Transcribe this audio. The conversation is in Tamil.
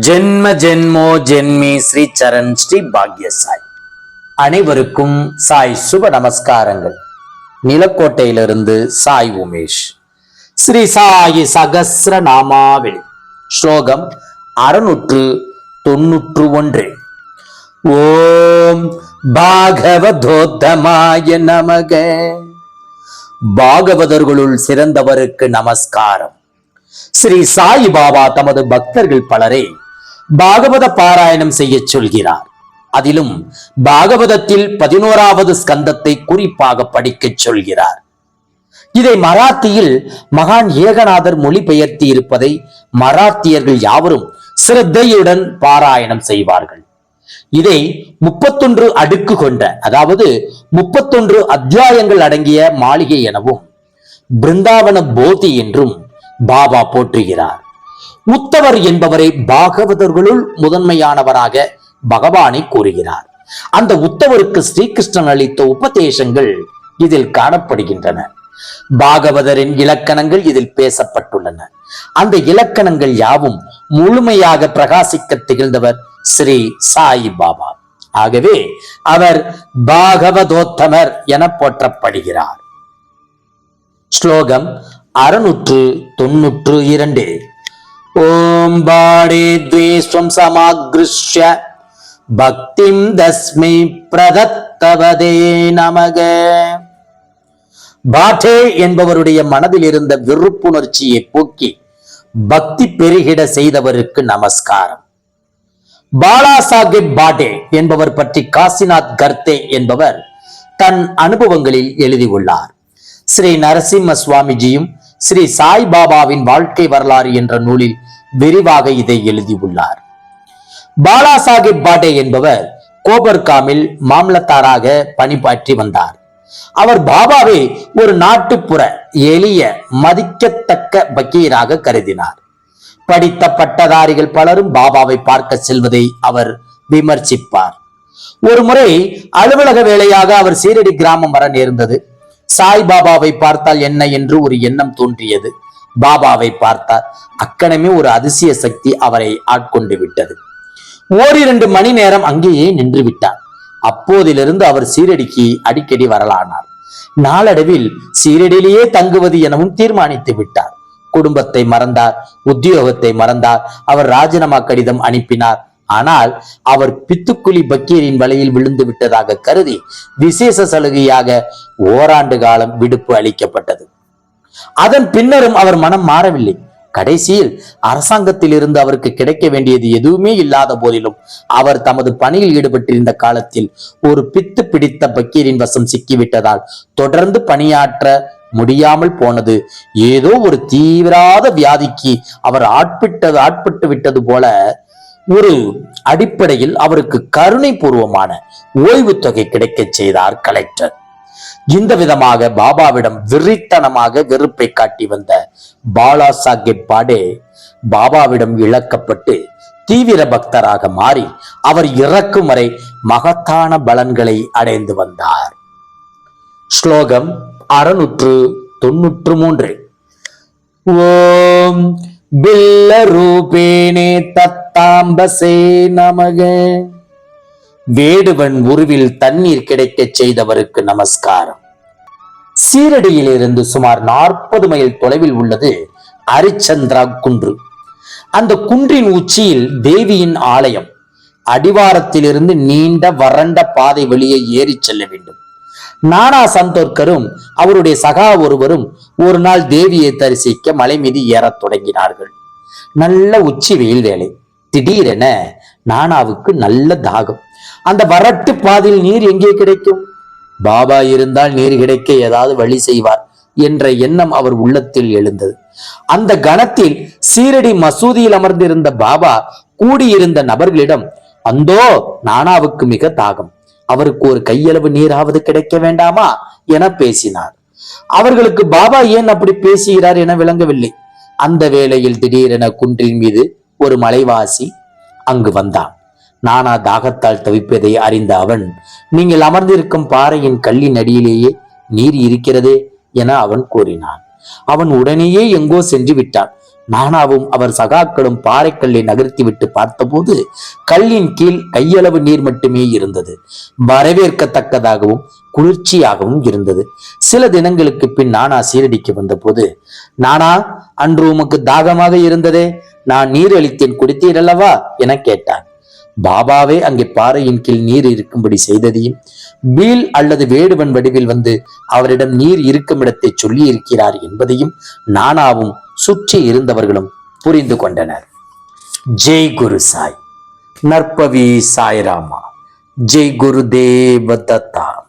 ஜென்ம ஜென்மோ ஜென்மி ஸ்ரீ சரண் ஸ்ரீ பாக்ய சாய் அனைவருக்கும் சாய் சுப நமஸ்காரங்கள். நிலக்கோட்டையிலிருந்து சாய் உமேஷ். ஸ்ரீ சாயி சகசிர நாமாவளி. ஸ்லோகம் அறுநூற்று தொன்னூற்று ஒன்று. ஓம் பாகவதோத்தமாய நமக. பாகவதர்களுள் சிறந்தவருக்கு நமஸ்காரம். ஸ்ரீ சாய் பாபா தமது பக்தர்கள் பலரை பாகவத பாராயணம் செய்ய சொல்கிறார். அதிலும் பாகவதத்தில் பதினோராவது ஸ்கந்தத்தை குறிப்பாக படிக்கச் சொல்கிறார். இதை மராத்தியில் மகான் ஏகநாதர் மொழிபெயர்த்தி இருப்பதை மராத்தியர்கள் யாவரும் சிரத்தையுடன் பாராயணம் செய்வார்கள். இதை முப்பத்தொன்று அடுக்கு கொண்ட அதாவது முப்பத்தொன்று அத்தியாயங்கள் அடங்கிய மாளிகை எனவும் பிருந்தாவன போதி என்றும் பாபா போற்றுகிறார். உத்தவர் என்பவரை பாகவதர்களுள் முதன்மையானவராக பகவானை கூறுகிறார். அந்த உத்தவருக்கு ஸ்ரீகிருஷ்ணன் அளித்த உபதேசங்கள் இதில் காணப்படுகின்றன. பாகவதரின் இலக்கணங்கள் இதில் பேசப்பட்டுள்ளன. அந்த இலக்கணங்கள் யாவும் முழுமையாக பிரகாசிக்க திகழ்ந்தவர் ஸ்ரீ சாய் பாபா. ஆகவே அவர் பாகவதோத்தமர் என போற்றப்படுகிறார். ஸ்லோகம் அறுநூற்று தொன்னூற்று இரண்டு. ஓம் பாடே துவேஸ்வம் சமாகிருஷ்ய பக்திம் தஸ்மை பிரதத்தவதே நமக பாட்டே என்பவருடைய மனதில் இருந்த விருப்புணர்ச்சியை போக்கி பக்தி பெருகிட செய்தவருக்கு நமஸ்காரம். பாலா சாஹிப் பாட்டே என்பவர் பற்றி காசிநாத் கர்த்தே என்பவர் தன் அனுபவங்களில் எழுதியுள்ளார். ஸ்ரீ நரசிம்ம சுவாமிஜியும் ஸ்ரீ சாய் பாபாவின் வாழ்க்கை வரலாறு என்ற நூலில் விரிவாக இதை எழுதியுள்ளார். பாலா சாஹிப் பாடே என்பவர் கோபர்காமில் மாமலத்தாராக பணிபாற்றி வந்தார். அவர் பாபாவை ஒரு நாட்டுப்புற எளிய மதிக்கத்தக்க பக்கீராக கருதினார். படித்த பட்டதாரிகள் பலரும் பாபாவை பார்க்க செல்வதை அவர் விமர்சிப்பார். ஒரு முறை அலுவலக வேலையாக அவர் சீரடி கிராமம் வர நேர்ந்தது. சாய் பாபாவை பார்த்தால் என்ன என்று ஒரு எண்ணம் தோன்றியது. பாபாவை பார்த்தார். அக்கணமே ஒரு அதிசய சக்தி அவரை ஆட்கொண்டு விட்டது. ஓரிரண்டு மணி நேரம் அங்கேயே நின்று விட்டார். அப்போதிலிருந்து அவர் சீரடிக்கு அடிக்கடி வரலானார். நாளடைவில் சீரடியிலேயே தங்குவது எனவும் தீர்மானித்து விட்டார். குடும்பத்தை மறந்தார் உத்தியோகத்தை மறந்தார் அவர் ராஜினாமா கடிதம் அனுப்பினார். ஆனால் அவர் பித்துக்குழி பக்கீரின் வலையில் விழுந்து விட்டதாக கருதி விசேஷ சலுகையாக ஓராண்டு காலம் விடுப்பு அளிக்கப்பட்டது. அதன் பின்னரும் அவர் மனம் மாறவில்லை. கடைசியில் அரசாங்கத்தில் இருந்து அவருக்கு கிடைக்க வேண்டியது எதுவுமே இல்லாத போதிலும் அவர் தமது பணியில் ஈடுபட்டிருந்த காலத்தில் ஒரு பித்து பிடித்த பக்கீரின் வசம் சிக்கிவிட்டதால் தொடர்ந்து பணியாற்ற முடியாமல் போனது. ஏதோ ஒரு தீவிராத வியாதிக்கு அவர் ஆட்பிட்டது ஆட்பட்டு விட்டது போல ஒரு அடிப்படையில் அவருக்கு கருணை பூர்வமான ஓய்வு தொகை கிடைக்கச் செய்தார் கலெக்டர் இந்த விதமாக பாபாவிடம் விரித்தனமாக வெறுப்பை காட்டி வந்த பாலா சாஹிப் பாடே பாபாவிடம் இழக்கப்பட்டு தீவிர பக்தராக மாறி அவர் இறக்கும் வரை மகத்தான பலன்களை அடைந்து வந்தார். ஸ்லோகம் அறுநூற்று தொன்னூற்று மூன்று. ஓம் பில்ல ரூபேனே பட்டாம்பசே நமக. வேடுவன் உருவில் தண்ணீர் கிடைக்கச் செய்தவருக்கு நமஸ்காரம். சீரடியிலிருந்து சுமார் நாற்பது மைல் தொலைவில் உள்ளது அரிச்சந்திரா குன்று. அந்த குன்றின் உச்சியில் தேவியின் ஆலயம். அடிவாரத்திலிருந்து நீண்ட வறண்ட பாதை வழியை ஏறிச் செல்ல வேண்டும். நானா சந்தோர்கரும் அவருடைய சகா ஒருவரும் ஒரு நாள் தேவியை தரிசிக்க மலை மீது ஏறத் தொடங்கினார்கள். நல்ல உச்சி வெயில் வேலை திடீரென நானாவுக்கு நல்ல தாகம். அந்த வறட்டு பாதையில் நீர் எங்கே கிடைக்கும்? பாபா இருந்தால் நீர் கிடைக்க ஏதாவது வழி செய்வார் என்ற எண்ணம் அவர் உள்ளத்தில் எழுந்தது. அந்த கணத்தில் சீரடி மசூதியில் அமர்ந்திருந்த பாபா கூடியிருந்த நபர்களிடம் அந்தோ நானாவுக்கு மிக தாகம். அவருக்கு ஒரு கையளவு நீராவது கிடைக்க வேண்டாமா? என பேசினார். அவர்களுக்கு பாபா ஏன் அப்படி பேசுகிறார்? என விளங்கவில்லை. அந்த வேளையில் திடீரென குன்றின் மீது ஒரு மலைவாசி அங்கு வந்தான். நானா தாகத்தால் தவிப்பதை அறிந்த அவன் நீங்கள் அமர்ந்திருக்கும் பாறையின் கல்லின் அடியிலேயே நீர் இருக்கிறதே என அவன் கூறினான். அவன் உடனேயே எங்கோ சென்று விட்டான். நானாவும் அவர் சகாக்களும் பாறைக்கல்லை நகர்த்திவிட்டு பார்த்தபோது கல்லின் கீழ் கையளவு நீர் மட்டுமே இருந்தது. வரவேற்கத்தக்கதாகவும் குளிர்ச்சியாகவும் இருந்தது. சில தினங்களுக்கு பின் நானா சீரடிக்கு வந்தபோது நானா அன்று உமக்கு தாகமாக இருந்ததே? நான் நீர் அளித்தேன் குடித்தீரல்லவா என கேட்டான். பாபாவே அங்கே பாறையின் கீழ் நீர் இருக்கும்படி செய்ததையும் பீல் அல்லது வேடுவன் வடிவில் வந்து அவரிடம் நீர் இருக்கும் இடத்தை சொல்லி இருக்கிறார் என்பதையும் நானாவும் சுற்றி இருந்தவர்களும் புரிந்து கொண்டனர். ஜெய் குரு சாய். நற்பவி சாய்ராமா. ஜெய் குரு தேவ தத்தா